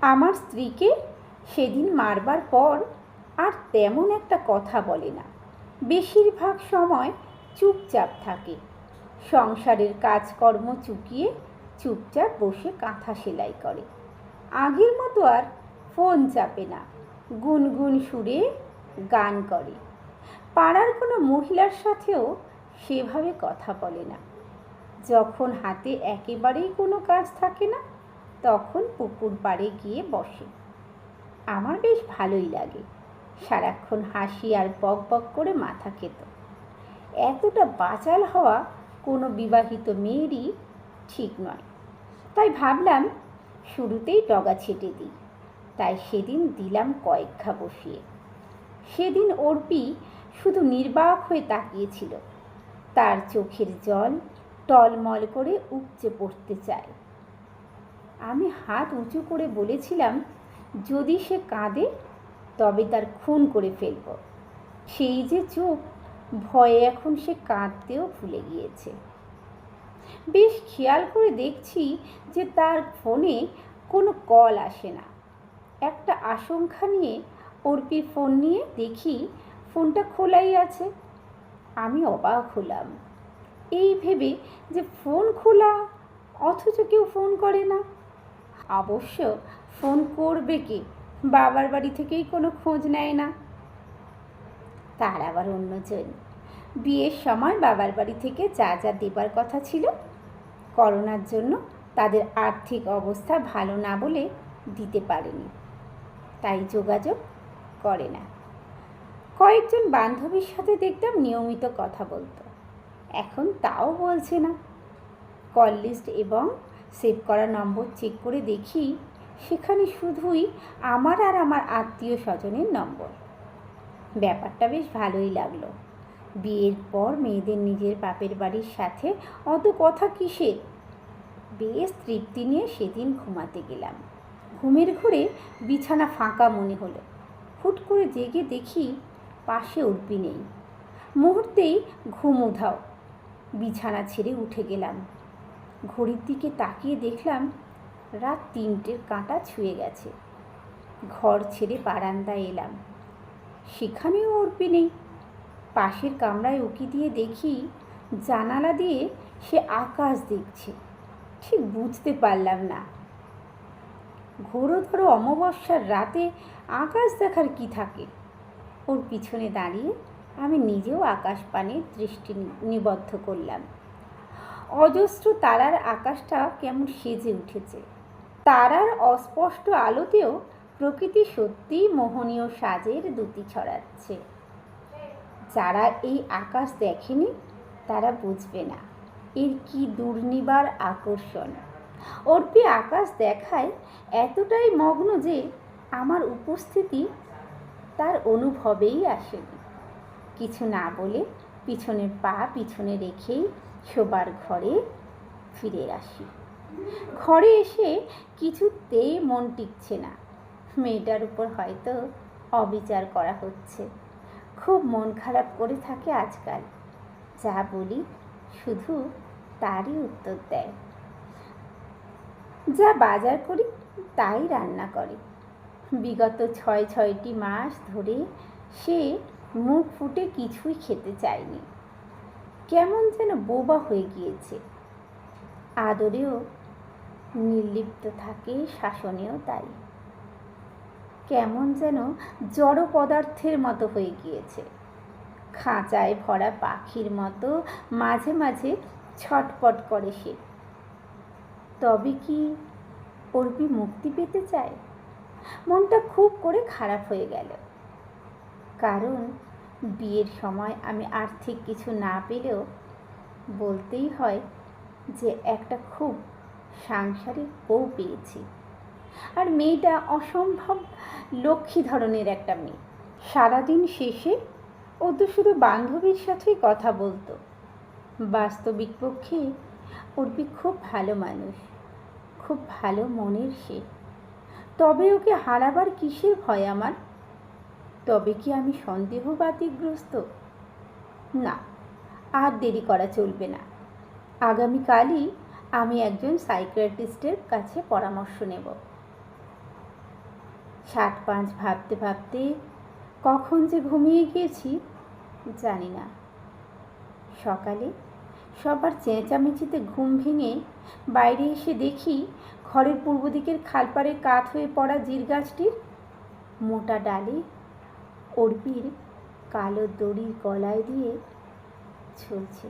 আমার স্ত্রীকে সেদিন মারবার পর আর তেমন একটা কথা বলে না। বেশিরভাগ সময় চুপচাপ থাকে। সংসারের কাজকর্ম চুকিয়ে চুপচাপ বসে কাঁথা সেলাই করে। আগের মতো আর ফোন চাপে না। গুনগুন সুরে গান করে। পাড়ার কোনো মহিলার সাথেও সেভাবে কথা বলে না। যখন হাতে একেবারেই কোনো কাজ থাকে না তখন পুকুর পাড়ে গিয়ে বসে। আমার বেশ ভালোই লাগে। সারাক্ষণ হাসি আর বক বক করে মাথা খেত এতটা বাচাল হওয়া কোনো বিবাহিত মেয়েরই ঠিক নয়। তাই ভাবলাম, শুরুতেই ডগা ছেটে দিই। তাই সেদিন দিলাম কয়েক ঘা বসিয়ে। সেদিন অর্পি শুধু নির্বাক হয়ে তাকিয়েছিল। তার চোখের জল টলমল করে উপচে পড়তে চায়। আমি হাত উঁচু করে বলেছিলাম, যদি সে কাঁদে, তবে তার খুন করে ফেলব। সেই যে চোখ, ভয়ে এখন সে কাঁদতেও ভুলে গিয়েছে। বেশ খেয়াল করে দেখছি যে তার ফোনে কোনো কল আসে না। একটা আশঙ্কা নিয়ে অর্পির ফোন নিয়ে দেখি ফোনটা খোলাই আছে। আমি অবাক হলাম। এই ভেবে যে ফোন খোলা, অথচ কেউ ফোন করে না। অবশ্য ফোন করবে কে? বাবার বাড়ি থেকেই কোনো খোঁজ নেয় না। তার আবার অন্যজন। বিয়ের সময় বাবার বাড়ি থেকে যা যা দেবার কথা ছিল, করোনার জন্য তাদের আর্থিক অবস্থা ভালো না বলে দিতে পারেনি। তাই যোগাযোগ করে না। কয়েকজন বান্ধবীর সাথে দেখতাম নিয়মিত কথা বলতো। এখন তাও বলছে না। কল লিস্ট এবং সেভ করা নম্বর চেক করে দেখি সেখানে শুধুই আমার আর আমার আত্মীয় স্বজনের নম্বর। ব্যাপারটা বেশ ভালোই লাগল। বিয়ের পর মেয়েদের নিজের বাপের বাড়ির সাথে অত কথা কিসের? বেশ তৃপ্তি নিয়ে সেদিন ঘুমাতে গেলাম। ঘুমের ঘরে বিছানা ফাঁকা মনে হলো। হুট করে জেগে দেখি পাশে উর্পি নেই। মুহূর্তেই ঘুম উধাও। বিছানা ছেড়ে উঠে গেলাম। ঘড়ির দিকে তাকিয়ে দেখলাম রাত তিনটের কাঁটা ছুঁয়ে গেছে। ঘর ছেড়ে বারান্দায় এলাম। সেখানেও উর্পি নেই। পাশের কামরায় উকি দিয়ে দেখি জানালা দিয়ে সে আকাশ দেখছে। ঠিক বুঝতে পারলাম না। ঘোরো ধরো অমাবস্যার রাতে আকাশ দেখার কি থাকে? ওর পিছনে দাঁড়িয়ে আমি নিজেও আকাশ পানে দৃষ্টি নিবদ্ধ করলাম। অজস্র তারার আকাশটা কেমন সেজে উঠেছে। তারার অস্পষ্ট আলোতেও প্রকৃতি সত্যিই মোহনীয় সাজের দুটি ছড়াচ্ছে। যারা এই আকাশ দেখেনি, তারা বুঝবে না এর কি দুর্নিবার আকর্ষণ। অর্পি আকাশ দেখায় এতটাই মগ্ন যে আমার উপস্থিতি তার অনুভবেই আসেনি। কিছু না বলে পিছনের পা পিছনে রেখেই শোবার ঘরে ফিরে আসি। ঘরে এসে কিছুতেই মন টিকছে না। মেয়েটার উপর হয়তো অবিচার করা হচ্ছে। খুব মন খারাপ করে থাকে আজকাল। যা বলি শুধু তারই উত্তর দেয়। যা বাজার করি, তাই রান্না করে। বিগত ছয় ছয়টি মাস ধরে সে মুখ ফুটে কিছুই খেতে চায়নি কেমন যেন বোবা হয়ে গিয়েছে। আদরেও নির্লিপ্ত থাকে, শাসনেও তাই। কেমন যেন জড় পদার্থের মতো হয়ে গিয়েছে। খাঁচায় ভরা পাখির মতো মাঝে মাঝে ছটপট করে সে। তবে কি অর্পি মুক্তি পেতে চায়? মনটা খুব করে খারাপ হয়ে গেল। কারণ বিয়ের সময় আমি আর্থিক কিছু না পেলেও বলতেই হয় যে একটা খুব সাংসারিক বউ পেয়েছি। আর মেয়েটা অসম্ভব লক্ষ্মী ধরনের একটা মেয়ে। সারাদিন শেষে ও তো শুধু বান্ধবীর সাথেই কথা বলতো। বাস্তবিক পক্ষে অর্পি খুব ভালো মানুষ, খুব ভালো মনের সে। তবে ওকে হারাবার কিসের ভয় আমার? তবে কি আমি সন্দেহবাতিগ্রস্ত না, আর দেরি করা চলবে না। আগামীকালই আমি একজন সাইকিয়াট্রিস্টের কাছে পরামর্শ নেব। ষাট পাঁচ ভাবতে ভাবতে কখন যে ঘুমিয়ে গিয়েছি, জানি না। সকালে সবার চেঁচামেচিতে ঘুম ভেঙে বাইরে এসে দেখি ঘরের পূর্ব দিকের খালপাড়ে কাত হয়ে পড়া জির গাছটির মোটা ডালে অর্পির কালো দড়ি গলায় দিয়ে ঝুলছে